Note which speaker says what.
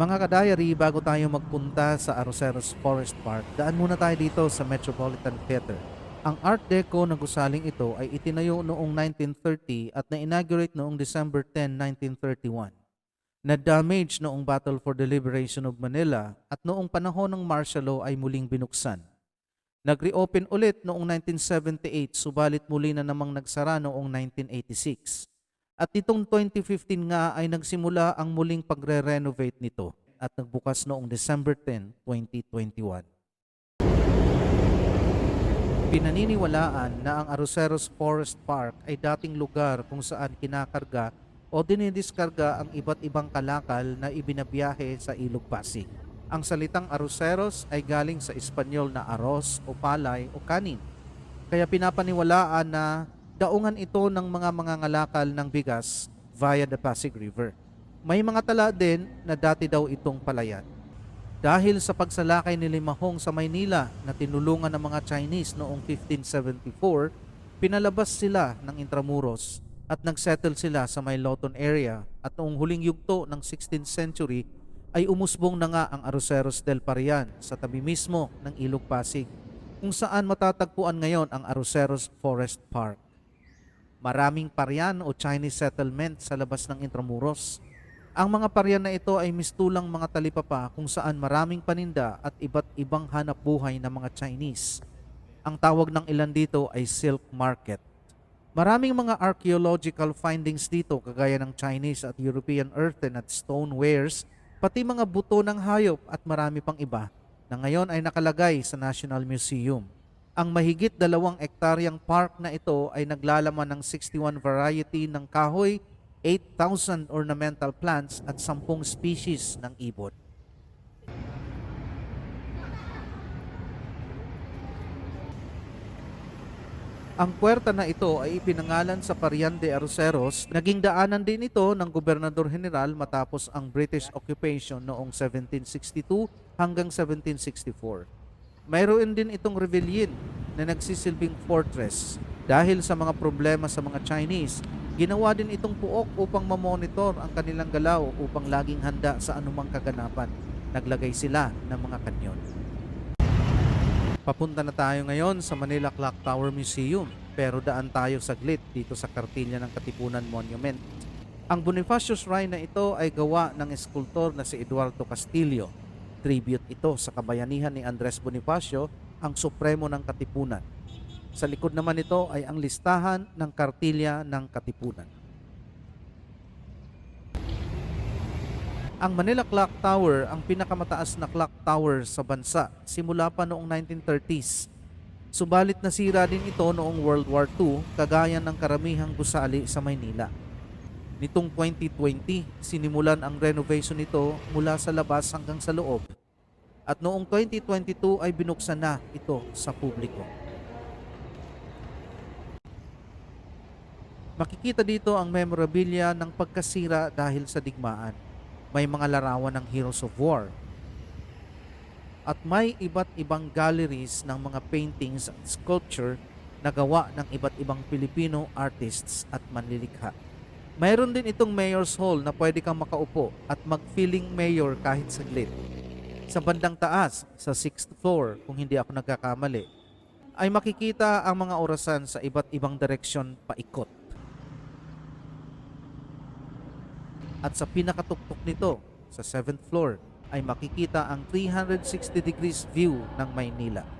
Speaker 1: Mga ka-diary, bago tayo magpunta sa Arroceros Forest Park, daan muna tayo dito sa Metropolitan Theater. Ang Art Deco na gusaling ito ay itinayo noong 1930 at na-inaugurate noong December 10, 1931. Na-damage noong Battle for the Liberation of Manila at noong panahon ng martial law ay muling binuksan. Nag-reopen ulit noong 1978 subalit muli na namang nagsara noong 1986. At itong 2015 nga ay nagsimula ang muling pagre-renovate nito at nagbukas noong December 10, 2021. Pinaniniwalaan na ang Arroceros Forest Park ay dating lugar kung saan kinakarga o dinidiskarga ang iba't ibang kalakal na ibinabiyahe sa Ilog Pasig. Ang salitang Arroceros ay galing sa Espanyol na aros o palay o kanin. Kaya pinapaniwalaan na daungan ito ng mga mangangalakal ng bigas via the Pasig River. May mga tala din na dati daw itong palayan. Dahil sa pagsalakay ni Limahong sa Maynila na tinulungan ng mga Chinese noong 1574, pinalabas sila ng Intramuros at nagsettle sila sa Mayloton area at noong huling yugto ng 16th century ay umusbong na nga ang Arroceros del Parian sa tabi mismo ng Ilog Pasig kung saan matatagpuan ngayon ang Arroceros Forest Park. Maraming paryan o Chinese settlement sa labas ng Intramuros. Ang mga paryan na ito ay mistulang mga talipapa kung saan maraming paninda at iba't ibang hanap buhay ng mga Chinese. Ang tawag ng ilan dito ay silk market. Maraming mga archaeological findings dito kagaya ng Chinese at European earthen at stonewares, pati mga buto ng hayop at marami pang iba na ngayon ay nakalagay sa National Museum. Ang mahigit dalawang ektaryang park na ito ay naglalaman ng 61 variety ng kahoy, 8,000 ornamental plants at 10 species ng ibon. Ang puwerta na ito ay ipinangalan sa Parian de Arroceros. Naging daanan din ito ng Gobernador General matapos ang British occupation noong 1762 hanggang 1764. Mayroon din itong rebellion na nagsisilbing fortress. Dahil sa mga problema sa mga Chinese, ginawa din itong puok upang mamonitor ang kanilang galaw upang laging handa sa anumang kaganapan. Naglagay sila ng mga kanyon. Papunta na tayo ngayon sa Manila Clock Tower Museum pero daan tayo saglit dito sa Kartilya ng Katipunan Monument. Ang Bonifacio Shrine na ito ay gawa ng eskultor na si Eduardo Castillo. Tribute ito sa kabayanihan ni Andres Bonifacio, ang supremo ng Katipunan. Sa likod naman nito ay ang listahan ng Kartilya ng Katipunan. Ang Manila Clock Tower ang pinakamataas na clock tower sa bansa simula pa noong 1930s. Subalit nasira din ito noong World War II kagaya ng karamihang gusali sa Maynila. Nitong 2020, sinimulan ang renovation nito mula sa labas hanggang sa loob. At noong 2022 ay binuksan na ito sa publiko. Makikita dito ang memorabilia ng pagkasira dahil sa digmaan may mga larawan ng Heroes of War. At may iba't ibang galleries ng mga paintings at sculpture na gawa ng iba't ibang Pilipino artists at manlilikha. Mayroon din itong Mayor's Hall na pwede kang makaupo at mag-feeling mayor kahit saglit. Sa bandang taas, sa 6th floor, kung hindi ako nagkakamali, ay makikita ang mga orasan sa iba't ibang direksyon paikot. At sa pinakatuktok nito, sa 7th floor, ay makikita ang 360 degrees view ng Maynila.